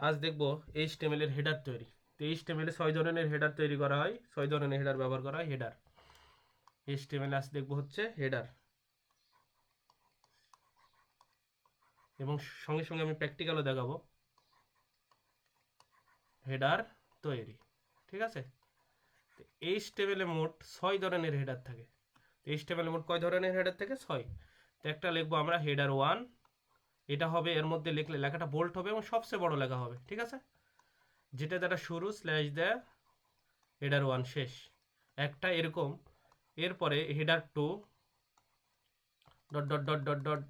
আজ দেখব H টেমেলের header তৈরি। তো এইচ টেমেলে ছয় ধরনের হেডার তৈরি করা হয়, ছয় ধরনের হেডার ব্যবহার করা হয় হেডার এইচ টেমেলে আজ দেখব হচ্ছে হেডার এবং সঙ্গে সঙ্গে আমি প্র্যাকটিক্যালও দেখাবো। হেডার তৈরি, ঠিক আছে? এইচ টেবিলে মোট ছয় ধরনের হেডার থাকে। এইচ টেবিলে মোট কয় ধরনের হেডার থাকে? ছয়। তো একটা লিখব আমরা হেডার ওয়ান এটা হবে, এর মধ্যে লিখলে লেখাটা বোল্ট হবে এবং সবচেয়ে বড় লেখা হবে, ঠিক আছে? যেটা দ্বারা শুরু স্ল্যাশ দেয় হেডার ওয়ান শেষ। একটা এরকম, এরপরে header two dot dot dot dot dot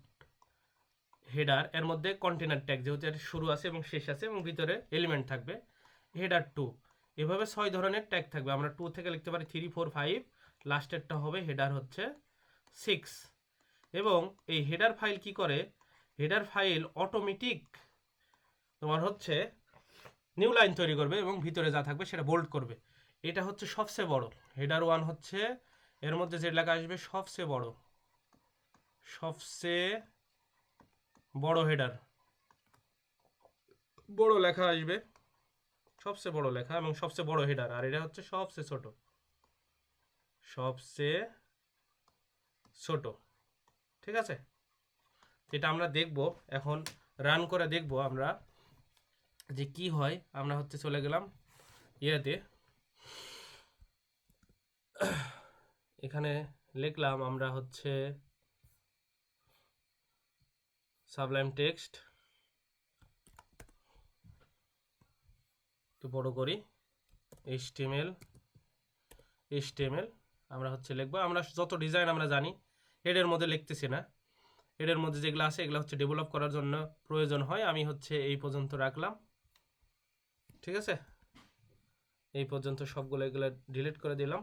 header এর মধ্যে কন্টেনার ট্যাগ যেহেতু এর শুরু আছে এবং শেষ আছে এবং ভিতরে এলিমেন্ট থাকবে হেডার টু এভাবে ছয় ধরনের ট্যাগ থাকবে, আমরা টু থেকে লিখতে পারি থ্রি ফোর ফাইভ লাস্টেরটা হবে হেডার হচ্ছে সিক্স এবং এই হেডার ফাইল কি করে? হেডার ফাইল অটোমেটিক তোমার হচ্ছে নিউ লাইন তৈরি করবে এবং ভিতরে যা থাকবে সেটা বোল্ড করবে। এটা হচ্ছে সবচেয়ে বড়। হেডার ওয়ান হচ্ছে, এর মধ্যে যে লেখা আসবে, সবচেয়ে বড়। সবচেয়ে বড় হেডার। বড় লেখা আসবে। সবচেয়ে বড় লেখা এবং সবচেয়ে বড় হেডার। আর এটা হচ্ছে সবচেয়ে ছোট। সবচেয়ে ছোট। ঠিক আছে? এটা আমরা দেখব, এখন রান করে দেখব আমরা যে কি হয়। আমরা হচ্ছে চলে গেলাম ইয়েতে। এখানে লিখলাম আমরা হচ্ছে সাবলাইম টেক্সট একটু বড় করি। এইচটিএমএল এইচটিএমএল আমরা হচ্ছে লিখব। আমরা যত ডিজাইন আমরা জানি এডের মধ্যে লিখতেছি না। এডের মধ্যে যেগুলো আছে, এগুলো হচ্ছে ডেভেলপ করার জন্য প্রয়োজন হয়। আমি হচ্ছে এই পর্যন্ত রাখলাম। ঠিক আছে? এই পর্যন্ত সবগুলো এগুলো ডিলিট করে দিলাম।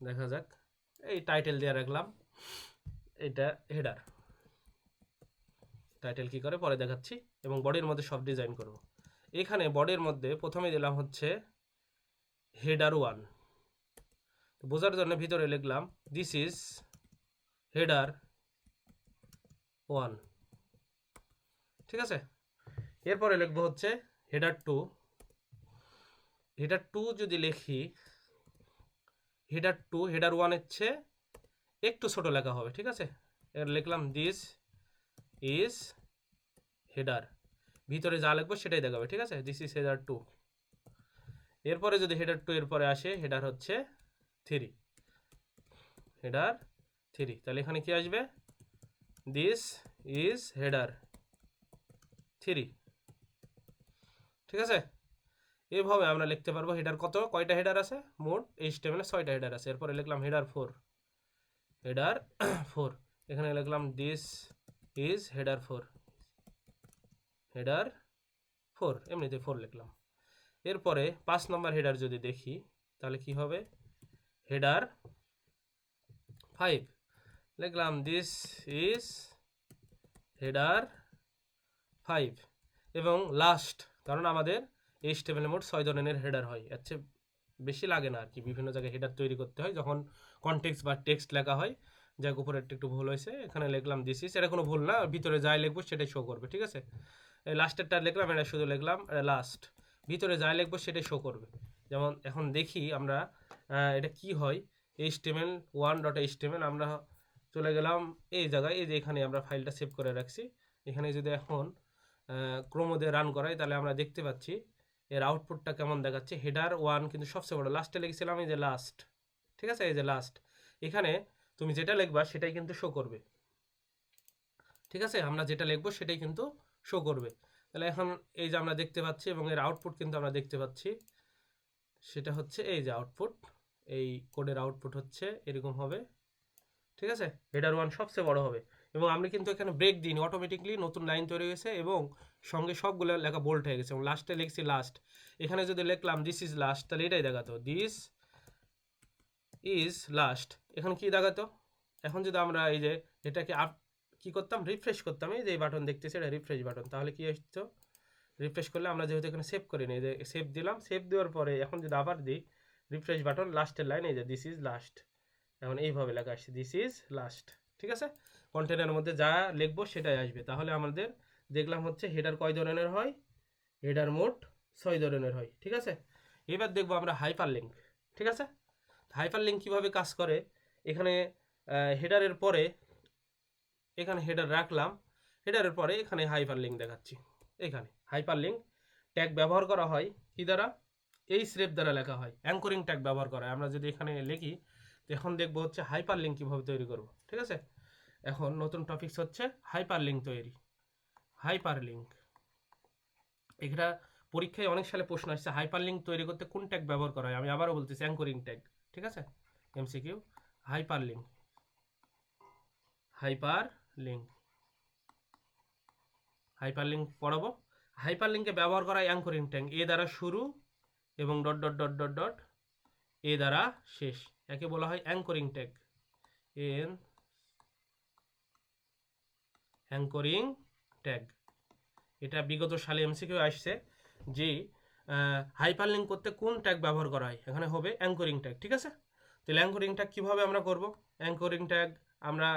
দেখা যাক। এই টাইটেল দিয়ে রাখলাম। এটা হেডার টাইটেল কি করে? পরে দেখাচ্ছি। এবং বডির মধ্যে সব ডিজাইন করব। এখানে বডির মধ্যে প্রথমে দিলাম হচ্ছে হেডার ওয়ান বোঝার জন্য ভিতরে লিখলাম দিস ইজ হেডার ওয়ান ঠিক আছে? এরপরে লিখব হচ্ছে হেডার টু হেডার টু যদি লিখি হেডার টু হেডার ওয়ানের চেয়ে একটু ছোট লেখা হবে, ঠিক আছে? এর লিখলাম দিস ইজ হেডার ভিতরে যা লিখব সেটাই দেখাবে, ঠিক আছে? দিস ইজ হেডার টু এরপরে যদি হেডার টু এরপরে আসে হেডার হচ্ছে থ্রি। Header three. তাহলে এখানে কি আসবে? This is header three. ঠিক আছে? এভাবে আমরা লিখতে পারব হেডার কত? কয়টা হেডার আছে? মোট এইচ টেবিলে ছয়টা হেডার আছে। এরপরে লিখলাম হেডার ফোর হেডার ফোর এখানে লিখলাম this is header four header four এমনিতে ফোর লিখলাম। এরপরে পাঁচ নম্বর হেডার যদি দেখি, তাহলে কি হবে? হেডার ফাইভ লিখলাম দিস ইজ হেডার ফাইভ এবং লাস্ট কারণ আমাদের এই স্টেবলে মোট ছয় ধরনের হেডার হয় এর চেয়ে বেশি লাগে না আর কি বিভিন্ন জায়গায় হেডার তৈরি করতে হয় যখন কনটেক্সট বা টেক্সট লেখা হয় যাক উপরে একটু ভুল হয়েছে এখানে লিখলাম দিস ইস এটা কোনো ভুল না ভিতরে যাই লিখব সেটাই শো করবে ঠিক আছে লাস্টেরটা লিখলাম এটা শুধু লিখলাম লাস্ট ভিতরে যাই লিখব সেটাই শো করবে যেমন এখন দেখি আমরা এটা কি হয়? এইচটিএমএল ওয়ান ডট এইচটিএমএল আমরা চলে গেলাম এই জায়গায়, এই যে এখানে আমরা ফাইলটা সেভ করে রাখছি। এখানে যদি এখন ক্রোমো দিয়ে রান করাই, তাহলে আমরা দেখতে পাচ্ছি এর আউটপুটটা কেমন দেখাচ্ছে। হেডার ওয়ান কিন্তু সবচেয়ে বড় লাস্টে লিখেছিলাম এই যে লাস্ট ঠিক আছে? এই যে লাস্ট এখানে তুমি যেটা লিখবা, সেটাই কিন্তু শো করবে। ঠিক আছে? আমরা যেটা লিখব, সেটাই কিন্তু শো করবে। তাহলে এখন এই যে আমরা দেখতে পাচ্ছি এবং এর আউটপুট কিন্তু আমরা দেখতে পাচ্ছি। সেটা হচ্ছে এই যে আউটপুট এই কোডের আউটপুট হচ্ছে এরকম হবে, ঠিক আছে? হেডার ওয়ান সবচেয়ে বড় হবে। এবং আমরা কিন্তু এখানে ব্রেক দিইনি অটোমেটিকলি নতুন লাইন তৈরি হয়েছে এবং সঙ্গে সবগুলো লেখা বোল্ট হয়ে গেছে। এবং লাস্টে লিখছি লাস্ট এখানে যদি লিখলাম দিস ইজ লাস্ট তাহলে এটাই দেখাতো। দিস ইজ লাস্ট এখন কি দেখাতো? এখন যদি আমরা এই যে এটাকে আপ কি করতাম? রিফ্রেশ করতাম। এই যে বাটন দেখতেছি, এটা রিফ্রেশ বাটন তাহলে কি আসতো? রিফ্রেশ করলে আমরা যেহেতু এখানে সেভ করি নি যে সেভ দিলাম সেভ দেওয়ার পরে এখন যদি আবার দিই রিফ্রেশ বাটন লাস্টের লাইন এই যে দিস ইজ লাস্ট এখন এইভাবে লেখা আসছে দিস ইজ লাস্ট ঠিক ঠিক আছে কন্টেনারের মধ্যে যা লিখব সেটাই আসবে। তাহলে আমাদের দেখলাম হচ্ছে হেডার কয় ধরনের হয়? হেডার মোট ছয় ধরনের হয়, ঠিক আছে? এবার দেখব আমরা হাইপার লিঙ্ক ঠিক আছে? হাইপার লিঙ্ক কীভাবে কাজ করে? এখানে হেডারের পরে, এখানে হেডার রাখলাম হেডারের পরে এখানে হাইপার লিঙ্ক দেখাচ্ছি, এখানে। হাইপার লিঙ্ক ট্যাগ ব্যবহার করা হয় কি দ্বারা? এই স্রেপ দ্বারা লেখা হয়। অ্যাঙ্করিং ট্যাগ ব্যবহার করা হয়। আমরা যদি এখানে লিখি এখন দেখব হচ্ছে হাইপার লিঙ্ক কীভাবে তৈরি করব, ঠিক আছে? এখন নতুন টপিকস হচ্ছে হাইপার লিঙ্ক তৈরি। হাইপার লিঙ্ক এটা পরীক্ষায় অনেক সালে প্রশ্ন আসছে হাইপার লিঙ্ক তৈরি করতে কোন ট্যাগ ব্যবহার করা হয়? আমি আবারও বলতেছি, অ্যাঙ্করিং ট্যাগ, ঠিক আছে? MCQ hyperlink hyperlink hyperlink পড়াবো। হাইপার লিঙ্কে ব্যবহার করা অ্যাঙ্করিং ট্যাগ এ দ্বারা শুরু এবং dot dot dot dot dot, A দ্বারা শেষ। একে বলা হয় anchoring tag an anchoring tag এটা বিগত সালে এমসিকিউ আসছে যে হাইপার লিঙ্ক করতে কোন ট্যাগ ব্যবহার করা হয়? এখানে হবে অ্যাঙ্করিং ট্যাগ ঠিক আছে? তাহলে অ্যাঙ্করিং ট্যাগ কীভাবে আমরা করব? অ্যাঙ্করিং ট্যাগ আমরা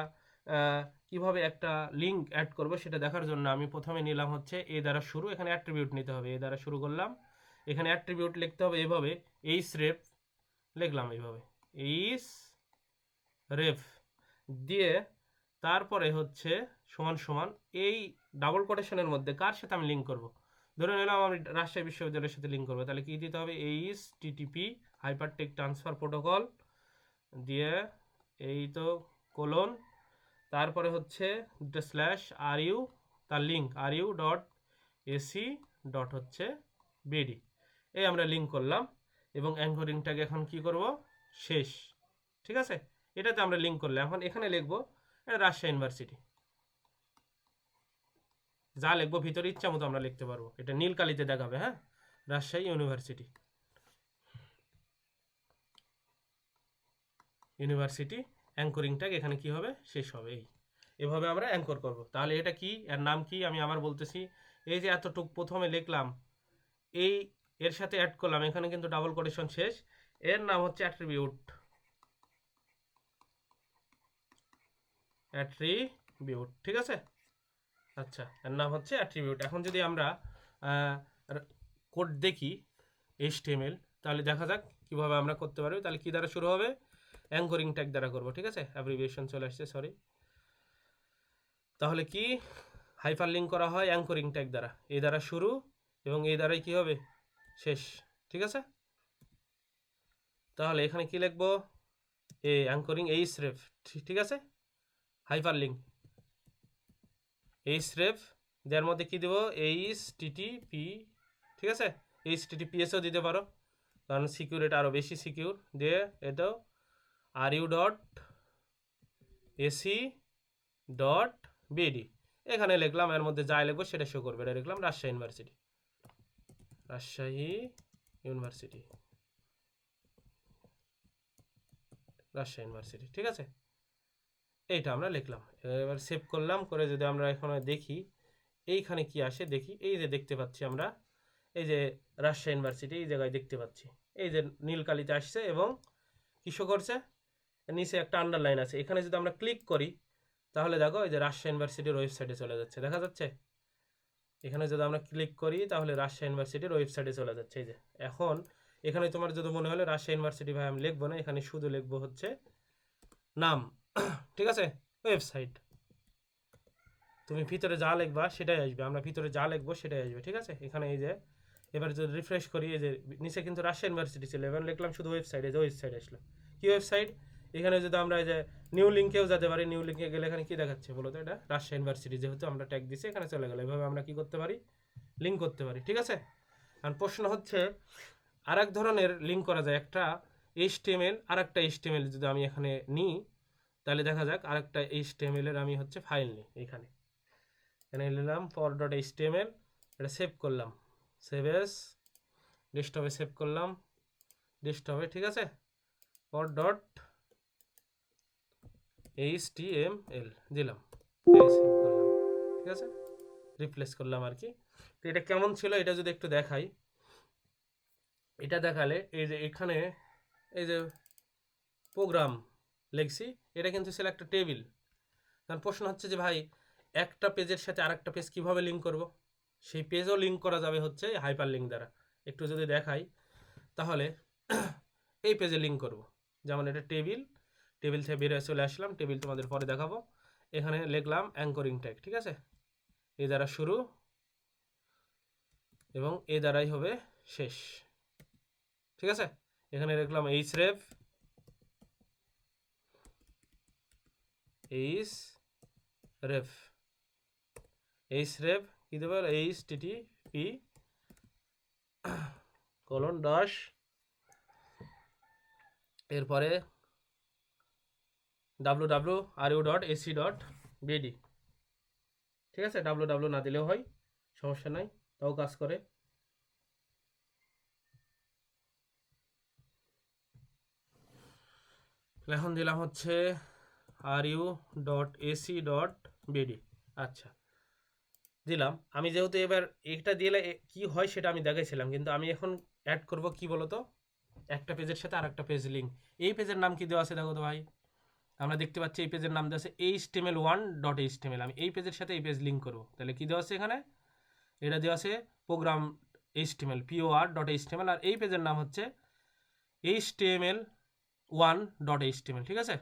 কীভাবে একটা লিঙ্ক অ্যাড করব সেটা দেখার জন্য আমি প্রথমে নিলাম হচ্ছে এ দ্বারা শুরু, এখানে অ্যাট্রিবিউট নিতে হবে এ দ্বারা শুরু করলাম, এখানে অ্যাট্রিবিউট লিখতে হবে এভাবে এইস রেফ লিখলাম এইভাবে এইস রেফ দিয়ে তারপরে হচ্ছে সমান সমান এই ডাবল কোটেশনের মধ্যে কার সাথে আমি লিঙ্ক করব? ধরে নিলাম আমি রাজশাহী বিশ্ববিদ্যালয়ের সাথে লিঙ্ক করব, তাহলে কী দিতে হবে? HTTP hypertext transfer protocol দিয়ে এই তো কোলন তারপরে হচ্ছে দুটো স্ল্যাশ আর ইউ তার link R U dot AC dot হচ্ছে বিডি এই আমরা লিঙ্ক করলাম এবং অ্যাঙ্করিংটাকে এখন কি করব? শেষ। ঠিক আছে? এটাতে আমরা লিঙ্ক করলাম। এখন এখানে লিখব এটা রাজশাহী ইউনিভার্সিটি যা লিখব ভিতরে ইচ্ছা মতো আমরা লিখতে পারব। এটা নীল কালিতে দেখাবে হ্যাঁ? রাজশাহী ইউনিভার্সিটি ইউনিভার্সিটি অ্যাঙ্করিংটা এখানে কি হবে? শেষ হবে, এই। এভাবে আমরা অ্যাঙ্কর করব। তাহলে এটা কি? এর নাম কি? আমি আবার বলতেছি, এই যে এতটুক প্রথমে লিখলাম, এই এর সাথে অ্যাড করলাম, এখানে কিন্তু ডাবল কোটেশন শেষ। এর নাম হচ্ছে অ্যাট্রিবিউট অ্যাট্রিবিউট ঠিক আছে? আচ্ছা এর নাম হচ্ছে অ্যাট্রিবিউট এখন যদি আমরা কোড দেখি এইচটিএমএল তাহলে দেখা যাক কীভাবে আমরা করতে পারব। তাহলে কি দ্বারা শুরু হবে? অ্যাঙ্করিং ট্যাগ দ্বারা করব, ঠিক আছে? অ্যাব্রিভিয়েশন চলে আসছে সরি তাহলে কি? হাইপার লিঙ্ক করা হয় অ্যাঙ্করিং ট্যাগ দ্বারা। এই দ্বারা শুরু এবং এই দ্বারাই কি হবে? শেষ, ঠিক আছে? তাহলে এখানে কি লিখব? এ, অ্যাঙ্করিং এইচ রেফ ঠিক আছে? হাইপার লিঙ্ক এইচ রেফ যার মধ্যে কি দেবো? এইচ টিটি পি ঠিক আছে? এইচ টিটি পিএসও দিতে পারো। কারণ সিকিউর এটা আরও বেশি সিকিউর দিয়ে এটাও R U dot AC dot BD. এখানে লিখলাম, এর মধ্যে যা লিখব সেটা শো করবে। এটা লিখলাম Rajshahi university Rajshahi university Rajshahi university ঠিক আছে? এইটা আমরা লিখলাম। এবার সেভ করলাম করে যদি আমরা এখানে দেখি, এইখানে কি আসে দেখি। এই যে দেখতে পাচ্ছি আমরা, এই যে রাজশাহী ইউনিভার্সিটি এই জায়গায় দেখতে পাচ্ছি। এই যে নীল কালিতে আসছে এবং কিসো করছে? নিচে একটা আন্ডারলাইন আছে। এখানে যদি আমরা ক্লিক করি, তাহলে দেখো এই যে রাজশাহী ইউনিভার্সিটির ওয়েবসাইটে চলে যাচ্ছে। দেখা যাচ্ছে? এখানে যদি আমরা ক্লিক করি, তাহলে রাজশাহী ইউনিভার্সিটির ওয়েবসাইটে চলে যাচ্ছে। এই যে, এখন এখানে তোমার যদি মনে হলে রাজশাহী ইউনিভার্সিটি ভাই আমি লিখব না, এখানে শুধু লিখব হচ্ছে নাম। ঠিক আছে? ওয়েবসাইট তুমি ভিতরে যা লিখবা, সেটাই আসবে। আমরা ভিতরে যা লিখব, সেটাই আসবে। ঠিক আছে? এখানে এই যে, এবার যদি রিফ্রেশ করি, এই যে, নিচে কিন্তু রাজশাহী ইউনিভার্সিটি ছিল এবার লিখলাম শুধু ওয়েবসাইট এই যে ওয়েবসাইট আসলো। কি ওয়েবসাইট এখানে যদি আমরা এই যে নিউ লিঙ্কেও যেতে পারি নিউ লিঙ্কে গেলে এখানে কি দেখাচ্ছে বলো তো এটা? রাজশাহী ইউনিভার্সিটি যেহেতু আমরা ট্যাগ দিছি, এখানে চলে গেলো। এভাবে আমরা কি করতে পারি? লিঙ্ক করতে পারি, ঠিক আছে? আর প্রশ্ন হচ্ছে আর এক ধরনের লিঙ্ক করা যায়, একটা এইচটিএমএল আর একটা এইচটিএমএল যদি আমি এখানে নিই, তাহলে দেখা যাক আরেকটা এইচটিএমএল এর আমি হচ্ছে ফাইল নিই এখানে। এখানে নিলাম ফর ডট এইচটিএমএল এটা সেভ করলাম। সেভ এস ডেস্কটপে সেভ করলাম। ডেস্কটপে ঠিক আছে? For dot H T M L দিলাম। ঠিক আছে? রিপ্লেস করলাম আর কি। তো এটা কেমন ছিল এটা যদি একটু দেখাই। এটা দেখালে এই যে এখানে এই যে প্রোগ্রাম লিখছি, এটা কিন্তু ছিল একটা টেবিল কারণ প্রশ্ন হচ্ছে যে ভাই, একটা পেজের সাথে আরেকটা পেজ কীভাবে লিঙ্ক করব? সেই পেজও লিঙ্ক করা যাবে হচ্ছে হাইপার লিঙ্ক দ্বারা। একটু যদি দেখাই, তাহলে এই পেজে লিঙ্ক করব। যেমন এটা টেবিল টেবিল থেকে বেরিয়ে চলে আসলাম। টেবিল তোমাদের পরে দেখাবো। এখানে লিখলাম অ্যাঙ্করিং ট্যাগ ঠিক আছে? এ দ্বারা শুরু এবং এ দ্বারাই হবে শেষ, ঠিক আছে? এখানে লিখলাম H রেভ href href কী দেবে? এইচ টিটি পি কলন ডস এরপরে W W R U dot AC dot BD ঠিক আছে? ডাব্লু ডাব্লু না দিলেও হয়, সমস্যা নাই, তাও কাজ করে। এখন দিলাম হচ্ছে R U dot AC dot BD আচ্ছা দিলাম। আমি যেহেতু এবার এটা দিলে কি হয় সেটা আমি দেখাইছিলাম, কিন্তু আমি এখন অ্যাড করব কি বলতো? একটা পেজের সাথে আর একটা পেজ লিঙ্ক এই পেজের নাম কি দেওয়া আছে দেখো তো ভাই? আমরা দেখতে পাচ্ছি এই পেজের নাম দেওয়া আছে H TML one dot H TML আমি এই পেজের সাথে এই পেজ লিঙ্ক করব। তাহলে কী দেওয়া আছে এখানে? এটা দেওয়া আছে program HTML POR dot HTML আর এই পেজের নাম হচ্ছে এইচ টেমেল ওয়ান ডট এইচ টেমেল ঠিক আছে?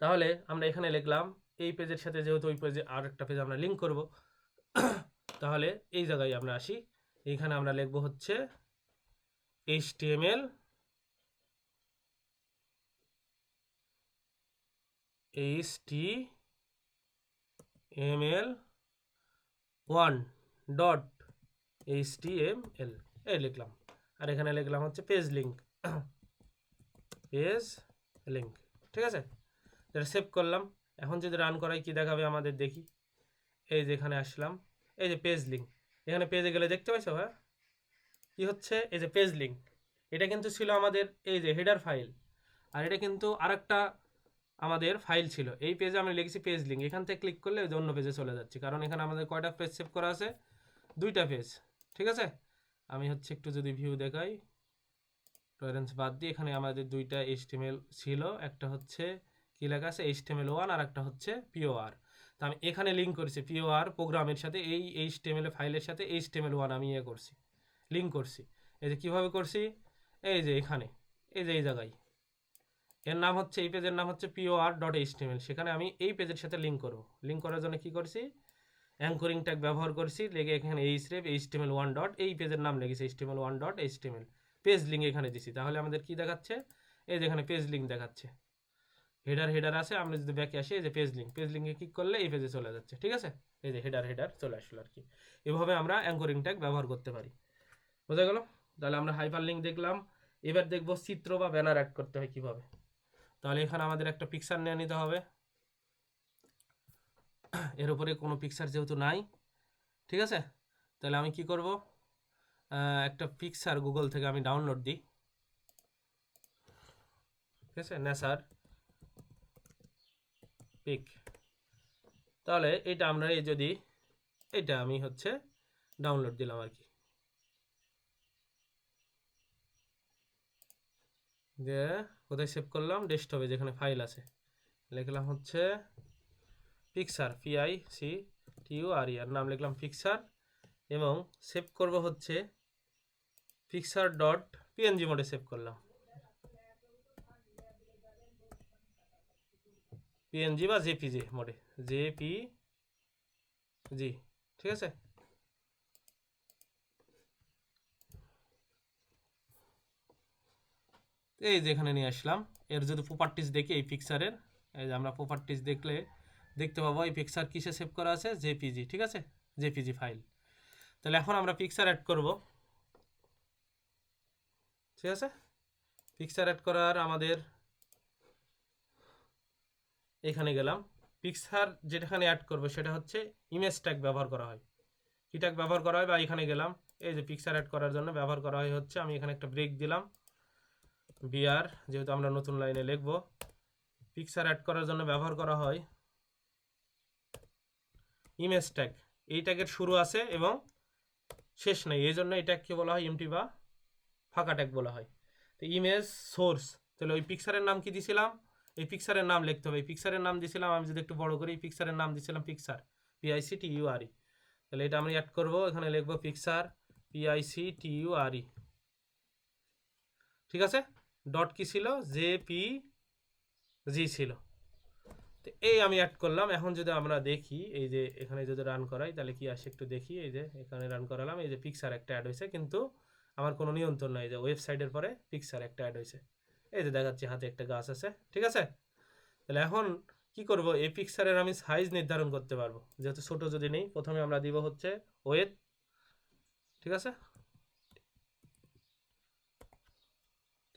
তাহলে আমরা এখানে লিখলাম, এই পেজের সাথে যেহেতু ওই পেজে আর একটা পেজ আমরা লিঙ্ক করব, তাহলে এই জায়গায় আমরা আসি। এইখানে আমরা লিখব হচ্ছে HTML H T M L one dot H T M L এই লিখলাম। আর এখানে লিখলাম হচ্ছে পেজ লিঙ্ক পেজ লিঙ্ক ঠিক আছে? এটা সেভ করলাম। এখন যদি রান করাই, কি দেখাবে আমাদের দেখি? এই যে এখানে আসলাম। এই যে পেজ লিঙ্ক এখানে পেজে গেলে দেখতে পাইছো হ্যাঁ? কি হচ্ছে? এই যে পেজ লিঙ্ক এটা কিন্তু ছিল আমাদের এই যে হেডার ফাইল আর এটা কিন্তু আরেকটা আমাদের ফাইল ছিল। এই পেজে আমি লিখেছি পেজ লিঙ্ক এখান থেকে ক্লিক করলে অন্য পেজে চলে যাচ্ছি। কারণ এখানে আমাদের কয়টা পেজ সেভ করা আছে? দুইটা পেজ ঠিক আছে? আমি হচ্ছে একটু যদি ভিউ দেখাই। টলারেন্স বাদ দিয়ে এখানে আমাদের দুইটা এইচটিএমএল ছিল। একটা হচ্ছে কি লেখা আছে? এইচটিএমএল ওয়ান আর একটা হচ্ছে পিওআর তো আমি এখানে লিঙ্ক করেছি। পিওআর প্রোগ্রামের সাথে এই এইচটিএমএল ফাইলের সাথে এইচটিএমএল ওয়ান আমি ইয়ে করছি। লিঙ্ক করছি। এই যে কীভাবে করছি? এই যে এখানে। এই যে এই জায়গায়। এর নাম হচ্ছে, এই পেজের নাম হচ্ছে পিওআর ডট এইচটিএমএল সেখানে আমি এই পেজের সাথে লিঙ্ক করব। লিঙ্ক করার জন্য কি করছি? অ্যাঙ্করিং ট্যাগ ব্যবহার করছি, লেগে এখানে H rape HTML one dot এই পেজের নাম লেগেছে HTML one dot HTML page link এখানে দিছি। তাহলে আমাদের কি দেখাচ্ছে? এই যে এখানে পেজ লিঙ্ক দেখাচ্ছে। হেডার হেডার আছে, আমরা যদি ব্যাকে আসি, এই যে পেজ লিঙ্ক পেজ লিঙ্কে ক্লিক করলে এই পেজে চলে যাচ্ছে, ঠিক আছে? এই যে হেডার হেডার চলে আসলো আর কি। এভাবে আমরা অ্যাঙ্করিং ট্যাগ ব্যবহার করতে পারি। বোঝা গেল? তাহলে আমরা হাইপার লিঙ্ক দেখলাম। এবার দেখব চিত্র বা ব্যানার অ্যাড করতে হয় কীভাবে। তাহলে এখানে আমাদের একটা পিকচার নিয়ে নিতে হবে। এর উপরে কোনো পিকচার যেহেতু নাই, ঠিক আছে? তাহলে আমি কি করব? একটা পিকচার গুগল থেকে আমি ডাউনলোড দিই। ঠিক আছে? নেসার পিক তাহলে এটা আমরা এই যদি, এটা আমি হচ্ছে ডাউনলোড দিলাম আর কি। দিয়ে কোথায় সেভ করলাম? ডেস্কটপে যেখানে ফাইল আছে। লিখলাম হচ্ছে picture P I C T U R E নাম লিখলাম পিকচার এবং সেভ করব হচ্ছে পিকচার ডট পিএনজি মোডে সেভ করলাম। পিএনজি বা জেপিজি মোডে জেপি জি ঠিক আছে? এই যে এখানে নিয়ে আসলাম। এর যদি প্রপার্টিস দেখি এই পিকচারের এই যে আমরা প্রপার্টিস দেখলে দেখতে পাবো এই পিকচার কিসে সেভ করা আছে? জেপিজি ঠিক আছে? জেপিজি ফাইল তাহলে এখন আমরা পিকচার অ্যাড করব। ঠিক আছে? পিকচার অ্যাড করার আমাদের এখানে গেলাম। পিকচার যেটাখানে অ্যাড করব সেটা হচ্ছে ইমেজ ট্যাগ ব্যবহার করা হয়। কি ট্যাগ ব্যবহার করা হয়? বা এখানে গেলাম। এই যে পিকচার অ্যাড করার জন্য ব্যবহার করা হয় হচ্ছে, আমি এখানে একটা ব্রেক দিলাম। বিআর, যেহেতু আমরা নতুন লাইনে লিখব পিকচার অ্যাড করার জন্য ব্যবহার করা হয় ইমেজ ট্যাগ এই ট্যাগের শুরু আছে এবং শেষ নেই, এই জন্য এই ট্যাগকে বলা হয় এমটি বা ফাঁকা ট্যাগ বলা হয়। তো ইমেজ সোর্স তাহলে ওই পিকচারের নাম কি দিয়েছিলাম এই পিকচারের নাম লিখতে হবে। এই পিকচারের নাম দিয়েছিলাম আমি যদি একটু বড় করি, এই পিকচারের নাম দিয়েছিলাম picture P I C T U R E তাহলে এটা আমি অ্যাড করব, এখানে লিখব picture P I C T U R E ঠিক আছে? ডট কি ছিল? জে পি জি ছিল। তো এই আমি অ্যাড করলাম। এখন যদি আমরা দেখি, এই যে এখানে যদি রান করাই, তাহলে কি আসে? একটু দেখি, এই যে এখানে রান করালাম। এই যে পিকচার একটা অ্যাড হয়েছে, কিন্তু আমার কোনো নিয়ন্ত্রণ নাই। যে ওয়েবসাইটের পরে পিকচার একটা অ্যাড হয়েছে। এই যে দেখাচ্ছি, হাতে একটা গাছ আছে। ঠিক আছে? তাহলে এখন কি করব? এই পিকচারের আমি সাইজ নির্ধারণ করতে পারব। যেহেতু ছোট যদি নেই, প্রথমে আমরা দিব হচ্ছে ওয়েট ঠিক আছে?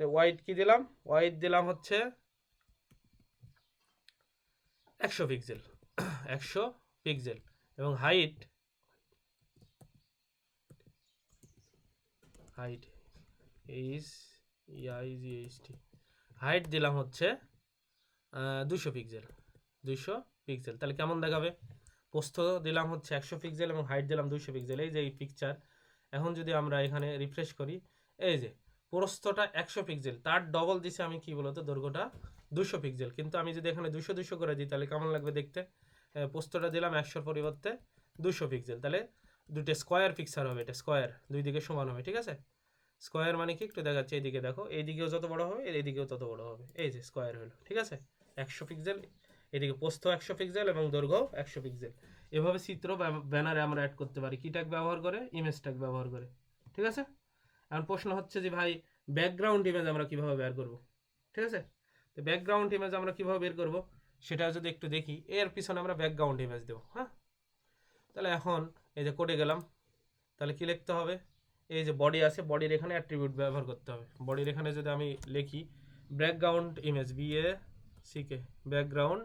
তো ওয়াইড কি দিলাম? ওয়াইড দিলাম হচ্ছে একশো পিক্সেল একশো পিক্সেল এবং height height H EIG height দিলাম হচ্ছে দুশো পিক্সেল দুশো পিক্সেল তাহলে কেমন দেখাবে? পোস্ত দিলাম হচ্ছে একশো পিক্সেল এবং হাইট দিলাম দুশো পিক্সেল এই যে এই পিকচার এখন যদি আমরা এখানে রিফ্রেশ করি, এই যে প্রস্থটা একশো পিক্সেল তার ডবল দিছে আমি কি বলতো, দৈর্ঘ্যটা দুশো পিক্সেল কিন্তু আমি যদি এখানে দুশো দুশো করে দিই, তাহলে কেমন লাগবে দেখতে? পোস্তটা দিলাম একশোর পরিবর্তে দুশো পিক্সেল তাহলে দুটো স্কোয়ার পিকচার হবে এটা স্কোয়ার দুই দিকে সমান হবে, ঠিক আছে? স্কোয়ার মানে কি? একটু দেখাচ্ছে, এইদিকে দেখো। এইদিকেও যত বড় হবে, এইদিকেও তত বড় হবে। এই যে স্কোয়ার হলো, ঠিক আছে? একশো পিক্সেল এদিকে পোস্ত একশো পিক্সেল এবং দৈর্ঘ্য একশো পিক্সেল এভাবে চিত্র ব্যানারে আমরা অ্যাড করতে পারি। কি ট্যাগ ব্যবহার করে? ইমেজ ট্যাগ ব্যবহার করে, ঠিক আছে? এখন প্রশ্ন হচ্ছে যে ভাই ব্যাকগ্রাউন্ড ইমেজ আমরা কীভাবে বের করব? ঠিক আছে? তো ব্যাকগ্রাউন্ড ইমেজ আমরা কীভাবে বের করব? সেটা যদি একটু দেখি, এর পিছনে আমরা ব্যাকগ্রাউন্ড ইমেজ দেবো হ্যাঁ? তাহলে এখন এই যে কোডে গেলাম, তাহলে কি লিখতে হবে? এই যে বডি আছে বডির এখানে অ্যাট্রিবিউট ব্যবহার করতে হবে। বডির এখানে যদি আমি লিখি background image B A C K background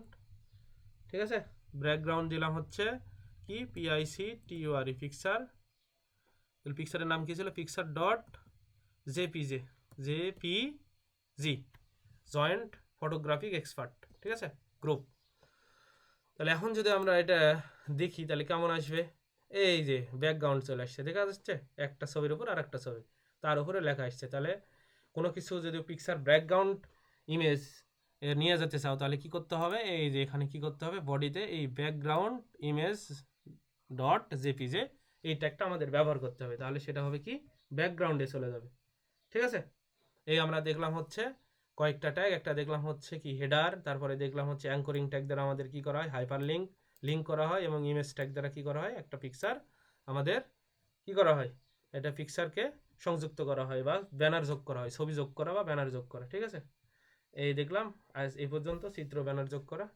ঠিক আছে? ব্যাকগ্রাউন্ড দিলাম হচ্ছে কি? পিআইসি টিউআরই পিকচার তাহলে পিকচারের নাম কি ছিল? Picture dot JPJ JPG joint photographic expert ঠিক আছে? গ্রুপ তাহলে এখন যদি আমরা এটা দেখি, তাহলে কেমন আসবে? এই যে ব্যাকগ্রাউন্ড চলে আসছে, দেখা যাচ্ছে? একটা ছবির উপর আর একটা ছবি, তার উপরে লেখা আসছে। তাহলে কোনো কিছু যদি পিকচার ব্যাকগ্রাউন্ড ইমেজ নিয়ে যেতে চাও, তাহলে কি করতে হবে? এই যে এখানে কি করতে হবে? বডিতে এই ব্যাকগ্রাউন্ড ইমেজ ডট জেপিজে এই ট্যাগটা আমাদের ব্যবহার করতে হবে। তাহলে সেটা হবে কি? ব্যাকগ্রাউন্ডে চলে যাবে। ঠিক আছে? এই আমরা দেখলাম হচ্ছে কয়েকটা ট্যাগ একটা দেখলাম হচ্ছে কি হেডার তারপরে দেখলাম হচ্ছে অ্যাঙ্করিং ট্যাগ দ্বারা আমাদের কি করা হয়? হাইপার লিঙ্ক লিঙ্ক করা হয় এবং ইমেজ ট্যাগ দ্বারা কি করা হয়? একটা পিকচার আমাদের কি করা হয়? এটা পিকচারকে সংযুক্ত করা হয় বা ব্যানার যোগ করা হয়। ছবি যোগ করা বা ব্যানার যোগ করা। ঠিক আছে? এই দেখলাম, আজ এই পর্যন্ত চিত্র ব্যানার যোগ করা।